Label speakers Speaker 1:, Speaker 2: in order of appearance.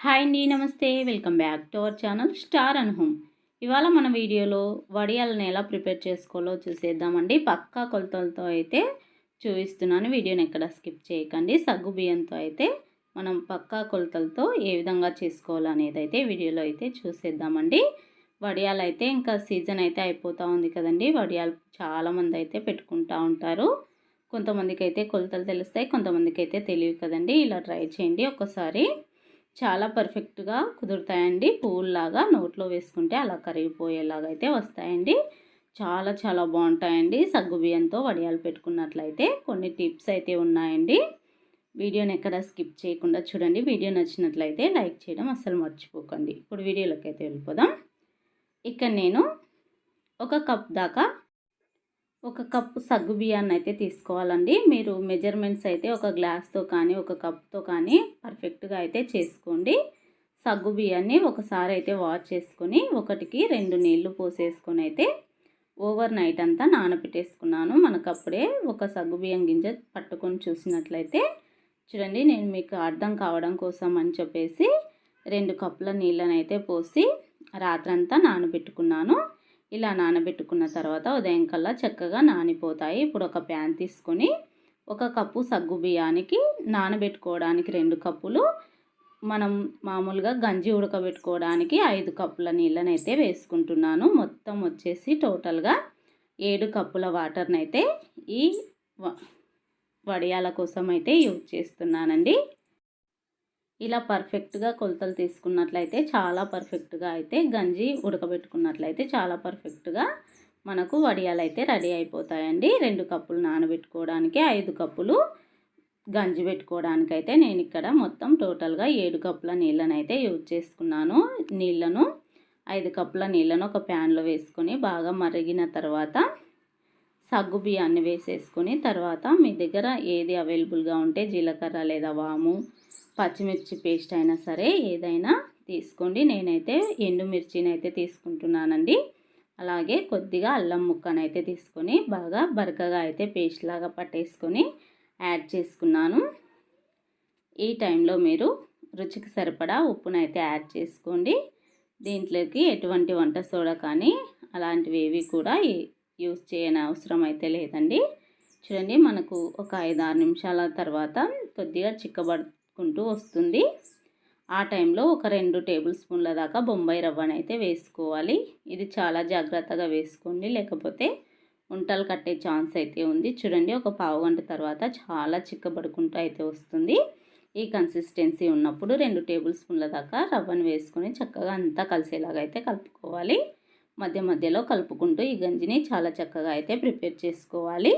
Speaker 1: Hi అండి నమస్తే. Welcome back to our channel star and home. ఇవాళ మన వీడియోలో వడియాలను ఎలా ప్రిపేర్ చేసుకోవాలో చూసేద్దామండి. పక్కా కొలతలతో అయితే చూపిస్తున్నాను. వీడియోని ఎక్కడ స్కిప్ చేయకండి. సగ్గు బియ్యంతో అయితే మనం పక్కా కొలతలతో ఏ విధంగా చేసుకోవాలనేది అయితే వీడియోలో అయితే చూసేద్దామండి. వడియాలు అయితే ఇంకా సీజన్ అయితే అయిపోతూ ఉంది కదండి. వడియాలు చాలామంది అయితే పెట్టుకుంటూ ఉంటారు. కొంతమందికి అయితే కొలతలు తెలుస్తాయి కొంతమందికి అయితే తెలియదు కదండి. ఇలా ట్రై చేయండి ఒకసారి. చాలా పర్ఫెక్ట్గా కుదురుతాయండి. పువ్వుల్లాగా నోట్లో వేసుకుంటే అలా కరిగిపోయేలాగా అయితే వస్తాయండి. చాలా చాలా బాగుంటాయండి. సగ్గు బియ్యంతో వడియాలు పెట్టుకున్నట్లయితే కొన్ని టిప్స్ అయితే ఉన్నాయండి. వీడియోని ఎక్కడ స్కిప్ చేయకుండా చూడండి. వీడియో నచ్చినట్లయితే లైక్ చేయడం అస్సలు మర్చిపోకండి. ఇప్పుడు వీడియోలోకి అయితే వెళ్ళిపోదాం. ఇక్కడ నేను ఒక కప్ దాకా ఒక కప్పు సగ్గు బియ్యాన్ని అయితే తీసుకోవాలండి. మీరు మెజర్మెంట్స్ అయితే ఒక గ్లాస్తో కానీ ఒక కప్తో కానీ పర్ఫెక్ట్గా అయితే చేసుకోండి. సగ్గు బియ్యాన్ని ఒకసారి అయితే వాష్ చేసుకొని ఒకటికి రెండు నీళ్ళు పోసేసుకొని అయితే ఓవర్ నైట్ అంతా నానబెట్టేసుకున్నాను మనకు అప్పుడే ఒక సగ్గు బియ్యం గింజ పట్టుకొని చూసినట్లయితే చూడండి నేను మీకు అర్థం కావడం కోసం అని చెప్పేసి రెండు కప్పుల నీళ్ళనైతే పోసి రాత్రంతా నానబెట్టుకున్నాను. ఇలా నానబెట్టుకున్న తర్వాత ఉదయం కల్లా చక్కగా నానిపోతాయి. ఇప్పుడు ఒక ప్యాన్ తీసుకొని ఒక కప్పు సగ్గు బియ్యానికి నానబెట్టుకోవడానికి రెండు కప్పులు మనం మామూలుగా గంజి ఉడకబెట్టుకోవడానికి ఐదు కప్పుల నీళ్ళని అయితే వేసుకుంటున్నాను. మొత్తం వచ్చేసి టోటల్గా ఏడు కప్పుల వాటర్ని అయితే ఈ వడియాల కోసం అయితే యూజ్ చేస్తున్నానండి. ఇలా పర్ఫెక్ట్గా కొలతలు తీసుకున్నట్లయితే చాలా పర్ఫెక్ట్గా అయితే గంజి ఉడకబెట్టుకున్నట్లయితే చాలా పర్ఫెక్ట్గా మనకు వడియాలు అయితే రెడీ అయిపోతాయండి. రెండు కప్పులు నానబెట్టుకోవడానికి ఐదు కప్పులు గంజి పెట్టుకోవడానికి అయితే నేను ఇక్కడ మొత్తం టోటల్గా ఏడు కప్పుల నీళ్ళను అయితే యూజ్ చేసుకున్నాను. నీళ్ళను ఐదు కప్పుల నీళ్ళను ఒక ప్యాన్లో వేసుకొని బాగా మరిగిన తర్వాత సగ్గు బియ్యాన్ని వేసేసుకొని తర్వాత మీ దగ్గర ఏది అవైలబుల్గా ఉంటే జీలకర్ర లేదా వాము పచ్చిమిర్చి పేస్ట్ అయినా సరే ఏదైనా తీసుకోండి. నేనైతే ఎండుమిర్చిని అయితే తీసుకుంటున్నానండి. అలాగే కొద్దిగా అల్లం ముక్కనైతే తీసుకొని బాగా బరకగా అయితే పేస్ట్ లాగా పట్టేసుకొని యాడ్ చేసుకున్నాను. ఈ టైంలో మీరు రుచికి సరిపడా ఉప్పునైతే యాడ్ చేసుకోండి. దీంట్లోకి ఎటువంటి వంట సోడా కానీ అలాంటివి ఏవి కూడా యూస్ చేయని అవసరం అయితే లేదండి. చూడండి మనకు ఒక ఐదు ఆరు నిమిషాల తర్వాత కొద్దిగా చిక్కబడు కుంటూ వస్తుంది. ఆ టైంలో ఒక రెండు టేబుల్ స్పూన్ల దాకా బొంబాయి రవ్వను అయితే వేసుకోవాలి. ఇది చాలా జాగ్రత్తగా వేసుకోండి. లేకపోతే ఉంటలు కట్టే ఛాన్స్ అయితే ఉంది. చూడండి ఒక పావు గంట తర్వాత చాలా చిక్కబడుకుంటూ అయితే వస్తుంది. ఈ కన్సిస్టెన్సీ ఉన్నప్పుడు రెండు టేబుల్ స్పూన్ల దాకా రవ్వను వేసుకొని చక్కగా అంతా కలిసేలాగా అయితే కలుపుకోవాలి. మధ్య మధ్యలో కలుపుకుంటూ ఈ గంజిని చాలా చక్కగా అయితే ప్రిపేర్ చేసుకోవాలి.